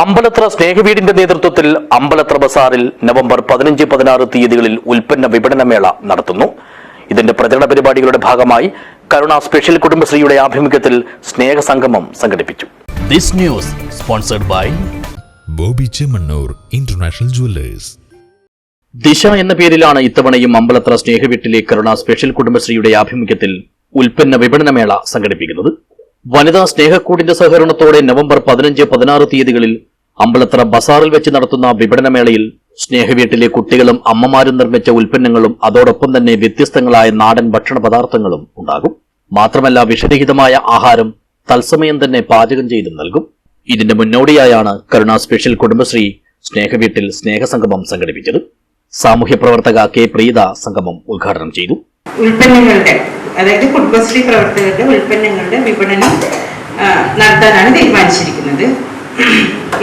അമ്പലത്ര സ്നേഹവീടിന്റെ നേതൃത്വത്തിൽ അമ്പലത്ര ബസാറിൽ നവംബർ പതിനഞ്ച് പതിനാറ് തീയതികളിൽ ഉൽപ്പന്ന വിപണനമേള നടത്തുന്നു. ഇതിന്റെ പ്രചരണ പരിപാടികളുടെ ഭാഗമായി കരുണ സ്പെഷ്യൽ കുടുംബശ്രീയുടെ ആഭിമുഖ്യത്തിൽ സ്നേഹസംഗമം സംഘടിപ്പിച്ചു. Boby Chemmanur International Jewellers. ദിശ എന്ന പേരിലാണ് ഇത്തവണയും അമ്പലത്ര സ്നേഹവീട്ടിലെ കരുണ സ്പെഷ്യൽ കുടുംബശ്രീയുടെ ആഭിമുഖ്യത്തിൽ ഉൽപ്പന്ന വിപണനമേള സംഘടിപ്പിക്കുന്നത്. വനിതാ സ്നേഹക്കൂടിന്റെ സഹകരണത്തോടെ നവംബർ പതിനഞ്ച് പതിനാറ് തീയതികളിൽ അമ്പലത്ര ബസാറിൽ വെച്ച് നടത്തുന്ന വിപണനമേളയിൽ സ്നേഹവീട്ടിലെ കുട്ടികളും അമ്മമാരും നിർമ്മിച്ച ഉൽപ്പന്നങ്ങളും അതോടൊപ്പം തന്നെ വ്യത്യസ്തങ്ങളായ നാടൻ ഭക്ഷണ പദാർത്ഥങ്ങളും ഉണ്ടാകും. മാത്രമല്ല വിഷരഹിതമായ ആഹാരം തത്സമയം തന്നെ പാചകം ചെയ്തും നൽകും. ഇതിന്റെ മുന്നോടിയായാണ് കരുണ സ്പെഷ്യൽ കുടുംബശ്രീ സ്നേഹവീട്ടിൽ സ്നേഹസംഗമം സംഘടിപ്പിച്ചത്. സാമൂഹ്യ പ്രവർത്തക കെ പ്രീത സംഗമം ഉദ്ഘാടനം ചെയ്തു. ഉൽപ്പന്നങ്ങളുടെ അതായത് കുടുംബശ്രീ പ്രവർത്തകരുടെ ഉൽപ്പന്നങ്ങളുടെ വിപണനം നടത്താനാണ് തീരുമാനിച്ചിരിക്കുന്നത്.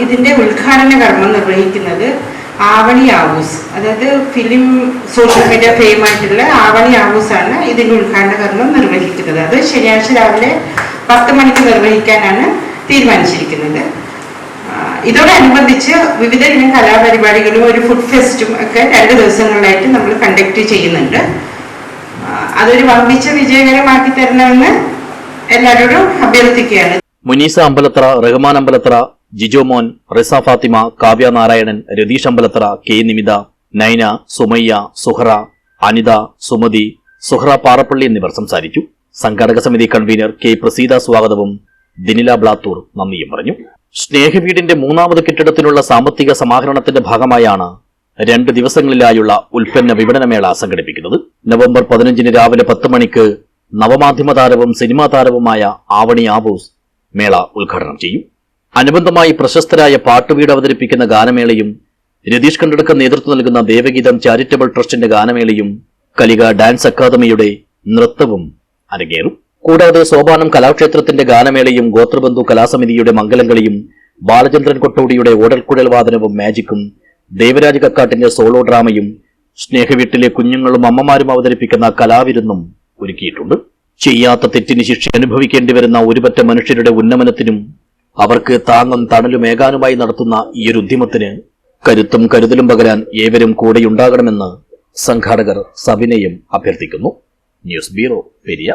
ഇതിന്റെ ഉദ്ഘാടന കർമ്മം നിർവഹിക്കുന്നത് ആവണി ആവൂസ്. അതായത് ഫിലിം സോഷ്യൽ മീഡിയ ഫെയിം ആയിട്ടുള്ള ആവണി ആവൂസ് ആണ് ഇതിന്റെ ഉദ്ഘാടന കർമ്മം നിർവഹിക്കുന്നത്. അത് ശനിയാഴ്ച രാവിലെ പത്ത് മണിക്ക് നിർവഹിക്കാനാണ് തീരുമാനിച്ചിരിക്കുന്നത്. ഇതോടനുബന്ധിച്ച് വിവിധ ഇനം കലാപരിപാടികളും ഒരു ഫുഡ് ഫെസ്റ്റും ഒക്കെ രണ്ട് ദിവസങ്ങളിലായിട്ട് നമ്മൾ കണ്ടക്ട് ചെയ്യുന്നുണ്ട്. അതൊരു വമ്പിച്ച വിജയകരമാക്കി തരണമെന്ന് എല്ലാവരോടും അഭ്യർത്ഥിക്കുകയാണ്. മുനീസ അമ്പലത്ര റഹ്മാൻ അമ്പലത്ര ജിജോമോൻ റിസ ഫാത്തിമ കാവ്യ നാരായണൻ രതീഷ് അമ്പലത്ര കെ നിമിത നൈന സുമയ്യ സുഹറ അനിത സുമതി സുഹറ പാറപ്പള്ളി എന്നിവർ സംസാരിച്ചു. സംഘാടക സമിതി കൺവീനർ കെ പ്രസീത സ്വാഗതവും ദിനില ബ്ലാത്തൂർ നന്ദിയും പറഞ്ഞു. സ്നേഹവീടിന്റെ മൂന്നാമത് കെട്ടിടത്തിനുള്ള സാമ്പത്തിക സമാഹരണത്തിന്റെ ഭാഗമായാണ് രണ്ട് ദിവസങ്ങളിലായുള്ള ഉൽപ്പന്ന വിപണനമേള സംഘടിപ്പിക്കുന്നത്. നവംബർ പതിനഞ്ചിന് രാവിലെ പത്ത് മണിക്ക് നവമാധ്യമ താരവും സിനിമാ താരവുമായ ആവണി ആബൂസ് മേള ഉദ്ഘാടനം ചെയ്യും. അനുബന്ധമായി പ്രശസ്തരായ പാട്ടുവീട് അവതരിപ്പിക്കുന്ന ഗാനമേളയും രതീഷ് കണ്ടടക്കം നേതൃത്വം നൽകുന്ന ദേവഗീതം ചാരിറ്റബിൾ ട്രസ്റ്റിന്റെ ഗാനമേളയും കലിക ഡാൻസ് അക്കാദമിയുടെ നൃത്തവും അരങ്ങേറും. കൂടാതെ സോപാനം കലാക്ഷേത്രത്തിന്റെ ഗാനമേളയും ഗോത്രബന്ധു കലാസമിതിയുടെ മംഗലംകളിയും ബാലചന്ദ്രൻ കൊട്ടോടിയുടെ ഓടൽക്കുഴൽ വാദനവും മാജിക്കും ദേവരാജ് കക്കാട്ടിന്റെ സോളോ ഡ്രാമയും സ്നേഹവീട്ടിലെ കുഞ്ഞുങ്ങളും അമ്മമാരും അവതരിപ്പിക്കുന്ന കലാവിരുന്നും ഒരുക്കിയിട്ടുണ്ട്. ചെയ്യാത്ത തെറ്റിന് ശിക്ഷ അനുഭവിക്കേണ്ടി വരുന്ന ഒരുപറ്റ മനുഷ്യരുടെ ഉന്നമനത്തിനും അവർക്ക് താങ്ങും തണലുമേകാനുമായി നടത്തുന്ന ഈ ഒരു ഉദ്യമത്തിന് കരുത്തും കരുതലും പകരാൻ ഏവരും കൂടെയുണ്ടാകണമെന്ന് സംഘാടകർ സബിനയും അഭ്യർത്ഥിക്കുന്നു. News bureau Periya.